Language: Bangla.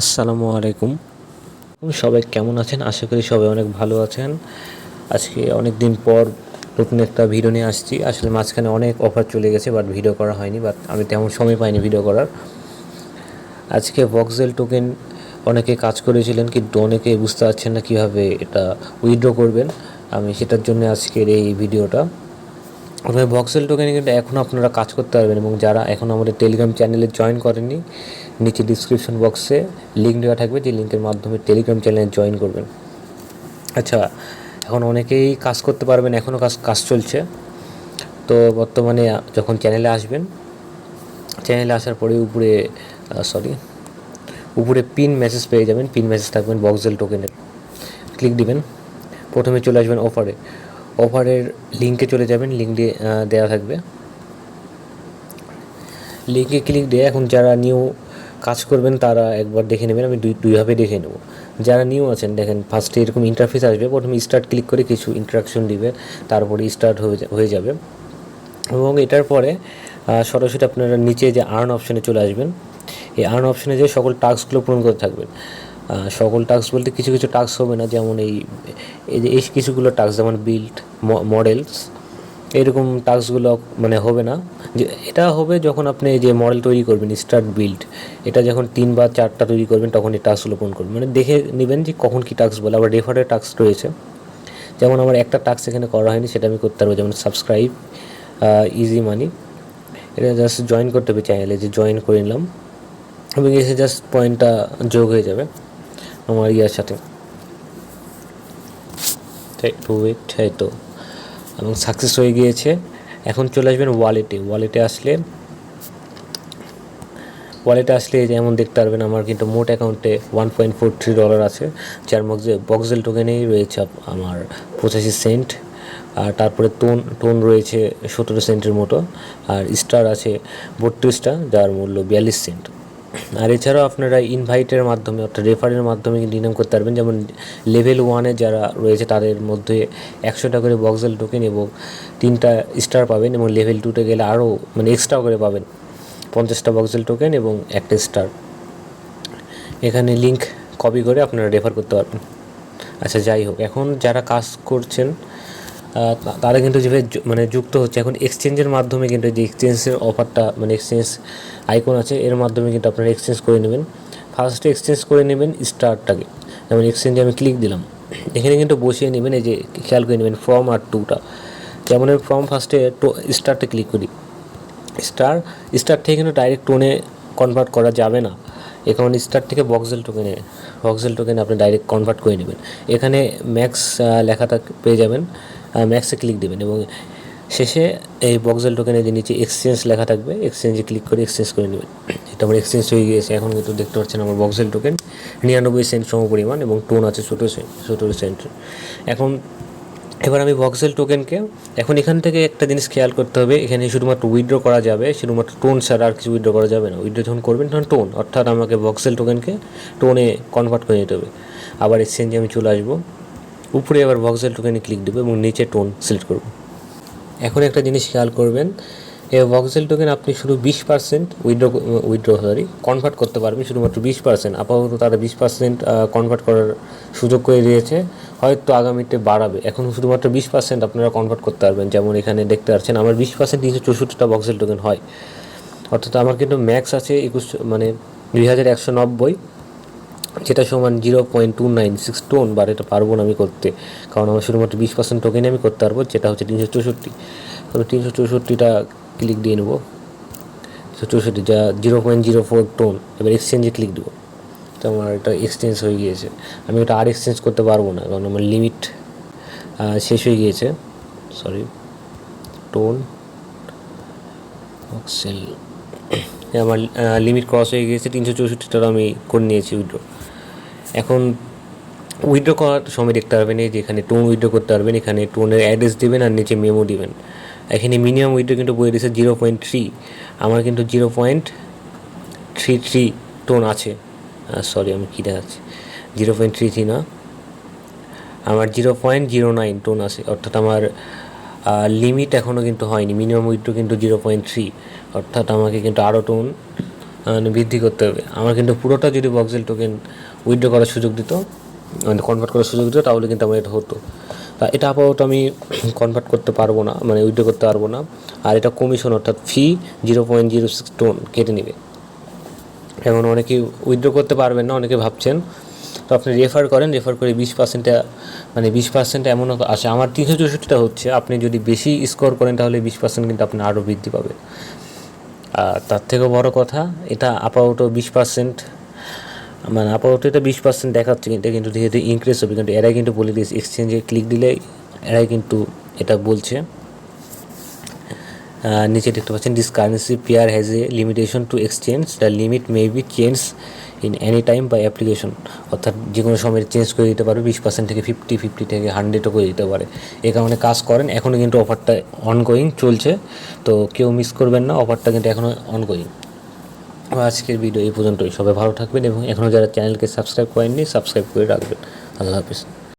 আসসালামু আলাইকুম। সবাই কেমন আছেন? আশা করি সবাই অনেক ভালো আছেন। আজকে অনেক দিন পর নতুন একটা ভিডিও নিয়ে আসছি। আসলে মাঝখানে অনেক অফার চলে গেছে বাট ভিডিও করা হয়নি বাট আমি তেমন সময় পাইনি ভিডিও করার। আজকে বক্সেল টোকেন অনেকে কাজ করেছিলেন, কিন্তু অনেকে বুঝতে পারছেন না কীভাবে এটা উইথড্র করবেন। আমি সেটার জন্য আজকের এই ভিডিওটা প্রথমে বক্সেল টোকেনে কিন্তু এখন আপনারা কাজ করতে পারবেন এবং যারা এখন আমাদের টেলিগ্রাম চ্যানেলে জয়েন করেননি নিচে ডিসক্রিপশন বক্সে লিঙ্ক দেওয়া থাকবে, যে লিঙ্কের মাধ্যমে টেলিগ্রাম চ্যানেলে জয়েন করবেন। আচ্ছা এখন অনেকেই কাজ করতে পারবেন এখনও কাজ কাজ চলছে। তো বর্তমানে যখন চ্যানেলে আসবেন চ্যানেলে আসার পরে উপরে সরি উপরে পিন মেসেজ পেয়ে যাবেন পিন মেসেজ থাকবেন বক্সেল টোকেনের ক্লিক দিবেন, প্রথমে চলে আসবেন অফারে অফারের লিঙ্কে চলে যাবেন লিঙ্ক দিয়ে দেওয়া থাকবে। লিঙ্কে ক্লিক দিয়ে এখন যারা নিউ কাজ করবেন, তারা একবার দেখে নেবেন, আমি দুই দুইভাবে দেখে নেব। যারা নিউ আছেন, দেখেন ফার্স্টে এরকম ইন্টারফেস আসবে, প্রথমে স্টার্ট ক্লিক করে কিছু ইন্টারাকশন দিবে তারপরে স্টার্ট হয়ে যাবে। এবং এটার পরে সরাসরি আপনারা নিচে যে আর্ন অপশানে চলে আসবেন, এই আর্ন অপশানে যে সকল টাস্কগুলো পূরণ করতে থাকবেন। সকল টাস্ক বলতে কিছু কিছু টাস্ক হবে না, যেমন এই এই কিছুগুলো টাস্ক যেমন বিল্ড মডেলস এরকম টাস্কগুলো মানে হবে না। যে এটা হবে যখন আপনি যে মডেল তৈরি করবেন স্টার্ট বিল্ড এটা যখন তিন বা চারটা তৈরি করবেন, তখন এই টাস্কগুলো পূরণ করবেন। মানে দেখে নেবেন যে কখন কী টাস্ক বলে, আবার রেফারের টাস্ক রয়েছে। যেমন আমার একটা টাস্ক এখানে করা হয়নি, সেটা আমি করতে পারব। যেমন সাবস্ক্রাইব ইজি মানি এটা জাস্ট জয়েন করতে হবে চ্যানেলে যে জয়েন করে নিলাম। এবং এসে জাস্ট পয়েন্টটা যোগ হয়ে যাবে আমার ইয়ার সাথে। একটু ওয়েট এই তো। এবং সাকসেস হয়ে গিয়েছে। এখন চলে আসবেন ওয়ালেটে ওয়ালেটে আসলে ওয়ালেটে আসলে যেমন দেখতে পারবেন, আমার কিন্তু মোট অ্যাকাউন্টে one point four three dollar আছে। যার মধ্যে বক্সেল টোকেনেই রয়েছে আমার পঁচাশি সেন্ট আর তারপরে টোন টোন রয়েছে সতেরো সেন্টের মতো। আর স্টার আছে বত্রিশটা, যার মূল্য বিয়াল্লিশ সেন্ট আর এছাড়াও আপনারা ইনভাইটের মাধ্যমে, অর্থাৎ রেফারের মাধ্যমে কিন্তু ইনকাম করতে পারবেন। যেমন লেভেল ওয়ানে যারা রয়েছে, তাদের মধ্যে একশো টাকা করে বক্সেল টোকেন এবং তিনটা স্টার পাবেন এবং লেভেল টুতে গেলে আরও মানে এক্সট্রা করে পাবেন। পঞ্চাশটা বক্সেল টোকেন এবং একটা স্টার এখানে লিঙ্ক কপি করে আপনারা রেফার করতে পারবেন। আচ্ছা যাই হোক, এখন যারা কাজ করছেন তারা কিন্তু যেভাবে মানে যুক্ত হচ্ছে, এখন এক্সচেঞ্জের মাধ্যমে কিন্তু যে এক্সচেঞ্জের অফারটা মানে এক্সচেঞ্জ আইকন আছে, এর মাধ্যমে কিন্তু আপনারা এক্সচেঞ্জ করে নেবেন। ফার্স্টে এক্সচেঞ্জ করে নেবেন স্টারটাকে যেমন এক্সচেঞ্জে আমি ক্লিক দিলাম। এখানে কিন্তু বসিয়ে নেবেন, এই যে খেয়াল করে নেবেন ফর্ম আর টুটা যেমন আমি ফর্ম ফার্স্টে স্টারটা ক্লিক করি। স্টার স্টার থেকে কিন্তু ডাইরেক্ট টোনে কনভার্ট করা যাবে না। এখন স্টার থেকে বক্সেল টোকেনে বক্সেল টোকেনে আপনি ডাইরেক্ট কনভার্ট করে নেবেন। এখানে ম্যাক্স লেখাটা পেয়ে যাবেন। ম্যাক্সে ক্লিক দেবেন এবং শেষে এই বক্সেল টোকেনে যে নিচে এক্সচেঞ্জ লেখা থাকবে এক্সচেঞ্জে ক্লিক করে এক্সচেঞ্জ করে নেবেন। এটা আমার এক্সচেঞ্জ হয়ে গিয়েছে, এখন কিন্তু দেখতে পাচ্ছেন আমার বক্সেল টোকেন নিরানব্বই সেন্ট সম পরিমাণ এবং টোন আছে ছোটো সেন্ট সতেরো সেন্ট এখন এবার আমি বক্সেল টোকেনকে এখন এখান থেকে একটা জিনিস খেয়াল করতে হবে, এখানে শুধুমাত্র উইথড্র করা যাবে, শুধুমাত্র টোন ছাড়া আর কিছু উইথড্র করা যাবে না। উইথড্র যখন করবেন তখন টোন অর্থাৎ আমাকে বক্সেল টোকেনকে টোনে কনভার্ট করে নিতে হবে। আবার এক্সচেঞ্জে আমি চলে আসব। উপরে আবার ভক্সেল টোকেনে ক্লিক দেবো এবং নিচে টোন সিলেক্ট করব। এখন একটা জিনিস খেয়াল করবেন, এই ভক্সেল টোকেন আপনি শুধু বিশ percent withdraw withdraw sorry convert করতে পারবেন। শুধুমাত্র বিশ পার্সেন্ট আপাতত তারা বিশ পার্সেন্ট কনভার্ট করার সুযোগ করে দিয়েছে, হয়তো আগামীতে বাড়াবে। এখন শুধুমাত্র বিশ পার্সেন্ট আপনারা কনভার্ট করতে পারবেন। যেমন এখানে দেখতে পাচ্ছেন, আমার বিশ পার্সেন্ট তিনশো চৌষট্টিটা ভক্সেল টোকেন হয়। অর্থাৎ আমার কিন্তু ম্যাক্স আছে একুশ মানে দুই হাজার একশো নব্বই। যেটা সমান zero point two nine six TON বার এটা পারব না আমি করতে, কারণ আমার শুধুমাত্র বিশ পার্সেন্ট টোকেনে আমি করতে পারব, যেটা হচ্ছে তিনশো চৌষট্টি। তবে তিনশো চৌষট্টিটা ক্লিক দিয়ে নেব। তিনশো চৌষট্টি যা zero point zero four TON এবার এক্সচেঞ্জে ক্লিক দেবো। তো আমার এটা এক্সচেঞ্জ হয়ে গিয়েছে। আমি ওটা আর এক্সচেঞ্জ করতে পারব না, কারণ আমার লিমিট শেষ হয়ে গিয়েছে। সরি টোন আমার লিমিট ক্রস হয়ে গিয়েছে, তিনশো চৌষট্টিটা আমি করে নিয়েছি উইড্রো এখন উইথড্র করার সময় দেখতে পারবেন এই যে এখানে টোন উইড্রো করতে পারবেন, এখানে টোনের অ্যাড্রেস দেবেন আর নিচে মেমো দিবেন। এখানে মিনিমাম উইথড্র কিন্তু বলে দিয়েছে জিরো পয়েন্ট থ্রি আমার কিন্তু zero point three three TON আছে। সরি আমি কী দেখাচ্ছি? জিরো পয়েন্ট থ্রি থ্রি না, আমার zero point zero nine TON আছে, অর্থাৎ আমার লিমিট এখনও কিন্তু হয়নি। মিনিমাম উইথড্র কিন্তু জিরো পয়েন্ট থ্রি অর্থাৎ আমাকে কিন্তু আরও টোন বৃদ্ধি করতে হবে। আমার কিন্তু পুরোটা যদি বক্সেল টোকেন উইথড্র করার সুযোগ দিত মানে কনভার্ট করার সুযোগ দিত, তাহলে কিন্তু আমার এটা হতো। তা এটা আপাতত আমি কনভার্ট করতে পারব না মানে উইথড্র করতে পারব না। আর এটা কমিশন অর্থাৎ fee zero point zero six TON কেটে নেবে। এখন অনেকে উইথড্র করতে পারবেন না, অনেকে ভাবছেন। তো আপনি রেফার করেন রেফার করে বিশ পার্সেন্টটা মানে বিশ পার্সেন্ট এমন আসে। আমার তিনশো চৌষট্টিটা হচ্ছে, আপনি যদি বেশি স্কোর করেন তাহলে বিশ পার্সেন্ট কিন্তু আপনি আরও বৃদ্ধি পাবে। তার থেকেও বড় কথা, এটা আপাতত বিশ পার্সেন্ট মানে আপাতত এটা বিশ পার্সেন্ট দেখাচ্ছে, কিন্তু কিন্তু ধীরে ধীরে ইনক্রিজ হবে, কিন্তু এরাই কিন্তু বলে দিয়েছে এক্সচেঞ্জে ক্লিক দিলে এরাই কিন্তু এটা বলছে। নিচে দেখতে পাচ্ছেন this currency pair has a limitation to exchange the limit may be change in any time by application অর্থাৎ যে কোনো সময় চেঞ্জ করে দিতে পারবে, বিশ পার্সেন্ট থেকে ফিফটি ফিফটি থেকে হান্ড্রেডও করে দিতে পারে। এই কারণে কাজ করেন এখনও কিন্তু অফারটা অনগোয়িং চলছে। তো কেউ মিস করবেন না অফারটা কিন্তু এখনও অনগোয়িং আজকের ভিডিও এই পর্যন্তই। সবাই ভালো থাকবেন এবং এখনও যারা চ্যানেলকে সাবস্ক্রাইব করেননি, সাবস্ক্রাইব করে রাখবেন। আল্লাহ হাফিজ।